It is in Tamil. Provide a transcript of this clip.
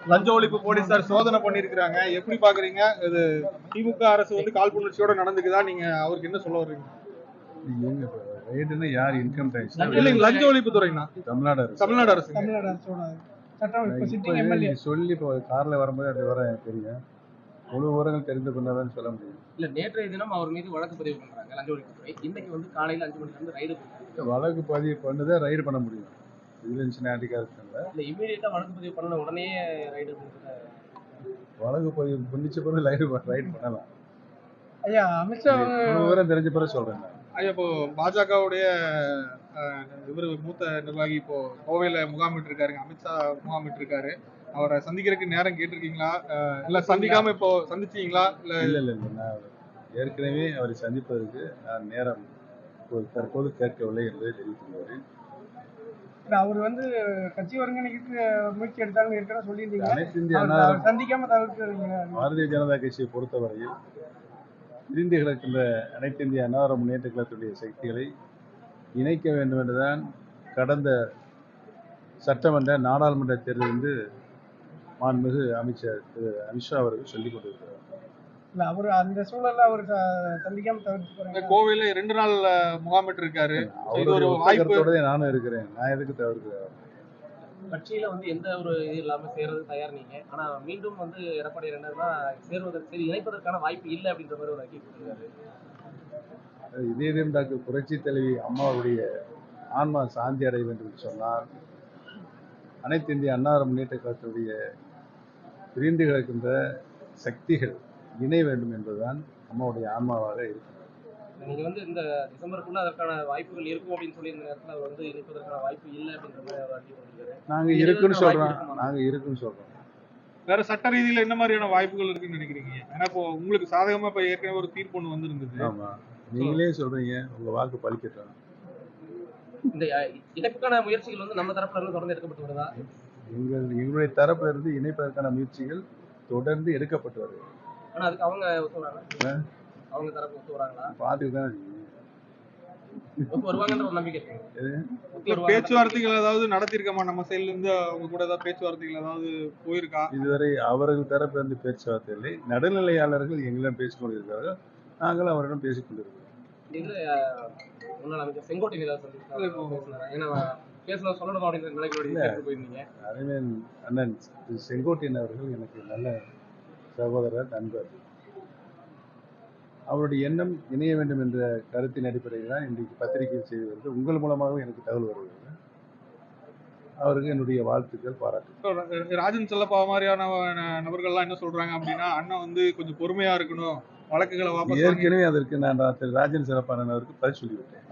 லஞ்ச ஒழிப்பு போலீசார் சோதனை பண்ணிருக்காங்க எப்படி பாக்குறீங்க இது திமுக அரசு வந்து காழ்ப்புணர்ச்சியோட நடந்துக்குதா? நீங்க அவருக்கு என்ன சொல்ல வர்றீங்க? ரைடுன்னு யார் இன்கம் டேக்ஸ் இல்லைங்க லஞ்ச ஒழிப்பு துறைனா தமிழ்நாடு அரசு. தமிழ்நாடு அரசு. தமிழ்நாடு அரசோட சட்டம் இப்போ இப்போ சிட்டிங் எம்எல்ஏ நீ சொல்லி இப்போ கார்ல வரும்போது அப்படி வர தெரியும் முழு விவரங்கள் தெரிந்து கொண்டாதான் சொல்ல முடியும். இல்ல நேற்றைய தினம் அவர் மீது வழக்கு பதிவு பண்றாங்க லஞ்ச ஒழிப்புத்துறை இன்னைக்கு வந்து காலையில அஞ்சு மணிக்கு வந்து ரைடு வழக்கு பதிவு பண்ணதே ரைடு பண்ண முடியும். விஜிலன்ஸ் அதிகாரத்தில் இல்ல இமீடியட்டா வழக்கு பதிவு பண்ண உடனே ரைடு வழக்கு பதிவு பண்ணிச்ச பிறகு ரைடு ரைடு பண்ணலாம். ஐயா அமித்ஷா விவரம் தெரிஞ்ச பிறகு சொல்றேன் நான். ஐயா இப்போ பாஜகவுடைய இவர் மூத்த நிர்வாகி இப்போ கோவையில முகாமிட்டு இருக்காருங்க அமித்ஷா முகாமிட்டு இருக்காரு அவரை சந்திக்கிறதுக்கு நேரம் கேட்டிருக்கீங்களா? இல்ல சந்திக்காம இப்போ சந்திச்சீங்களா? இல்ல இல்ல இல்ல இல்ல நான் ஏற்கனவே அவரை சந்திப்பதற்கு நான் நேரம் தற்போது கேட்கவில்லை என்பதை தெரிவித்துள்ளேன் அவர் வந்து கட்சி ஒருங்கிணைக்கு முயற்சி எடுத்தாங்கன்னு ஏற்கனவே சொல்லியிருந்தீங்க. சந்திக்காம தவிர்க்கிறீங்க. பாரதிய ஜனதா கட்சியை பொறுத்தவரையில் பிரிந்து கிடக்கின்ற அனைத்து இந்திய அன்னார முன்னேற்ற கழகத்துடைய சக்திகளை இணைக்க வேண்டும் என்றுதான் கடந்த சட்டமன்ற நாடாளுமன்ற தேர்தல் வந்து மாண்புமிகு அமைச்சர் திரு அமித்ஷா அவர்கள் சொல்லிக் கொண்டிருக்கிறார். இல்ல அவர் அந்த சூழல்ல அவர் சந்திக்காம தவிர்த்து போறாங்க. கோவையில ரெண்டு நாள் முகாமிட்டு இருக்காரு. இது ஒரு வாய்ப்பு. நானும் இருக்கிறேன். நான் எதுக்கு தவிர்க்கிறேன் கட்சியில வந்து எந்த ஒரு இது இல்லாம சேர்றது தயார் நீங்க. ஆனா மீண்டும் வந்து எடப்பாடி என்னன்னா சேர்வதற்கு சரி இணைப்பதற்கான வாய்ப்பு இல்லை அப்படின்ற மாதிரி ஒரு அறிக்கை கொடுத்திருக்காரு. இதே இதயம் டாக்டர் புரட்சி தலைவி அம்மாவுடைய ஆன்மா சாந்தி அடைய வேண்டும் என்று சொன்னால் அனைத்து இந்திய அன்னார முன்னேற்ற கழகத்துடைய பிரிந்து கிடக்கின்ற சக்திகள் இணை வேண்டும் என்பதுதான் அம்மாவுடைய ஆன்மாவாக இருக்கிறது. நீங்க வந்து இந்த டிசம்பருக்குள்ள அதற்கான வாய்ப்புகள் இருக்கும் அப்படின்னு சொல்லி இந்த நேரத்துல அவர் வந்து இணைப்பதற்கான வாய்ப்பு இல்லை அப்படின்ற மாதிரி நாங்க இருக்குன்னு சொல்றோம்? நாங்க இருக்குன்னு சொல்றோம். வேற சட்ட ரீதியில என்ன மாதிரியான வாய்ப்புகள் இருக்குன்னு நினைக்கிறீங்க? ஏன்னா இப்போ உங்களுக்கு சாதகமா இப்ப ஏற்கனவே ஒரு தீர்ப்பு ஒண்ணு வந்திருந்தது. ஆமா. நீங்களே சொல்றீங்க. உங்க வாக்கு பலிக்கட்டும் இந்த இணைப்புக்கான முயற்சிகள் வந்து நம்ம தரப்புல இருந்து தொடர்ந்து எடுக்கப்பட்டு வருதா? எங்கள் எங்களுடைய தரப்புல இருந்து இணைப்பதற்கான முயற்சிகள் தொடர்ந்து எடுக்கப்பட்டு வருது ஆனா அதுக்கு அவங்க ஒத்து வராங்க அவங்க தரப்பு பேச்சுவார்த்தைகள் ஏதாவது நடத்திருக்கோமா நம்ம சைடுல இருந்து அவங்க கூட ஏதாவது பேச்சுவார்த்தைகள் ஏதாவது போயிருக்கா? இதுவரை அவர்கள் தரப்பு இருந்து பேச்சுவார்த்தை இல்லை. நடுநிலையாளர்கள் எங்களிடம் பேசிக் கொண்டிருக்கிறார்கள். நாங்கள் அவரிடம் பேசிக் கொண்டிருக்கிறோம். செங்கோட்டையன் அவர்கள் எனக்கு நல்ல சகோதரர் நண்பர். அவருடைய எண்ணம் இணைய வேண்டும் என்ற கருத்தின் அடிப்படையில் தான் இன்றைக்கு பத்திரிகை செய்தி வருது உங்கள் மூலமாகவும் எனக்கு தகவல் வருகிறது. அவருக்கு என்னுடைய வாழ்த்துக்கள் பாராட்டு ராஜன் செல்லப்பா மாதிரியான நபர்கள்லாம் என்ன சொல்றாங்க அப்படின்னா அண்ணன் வந்து கொஞ்சம் பொறுமையா இருக்கணும். வழக்குகளை ஏற்கனவே அதற்கு நான் ராஜன் சிறப்பானன் அவருக்கு பதில் சொல்லிவிட்டேன்.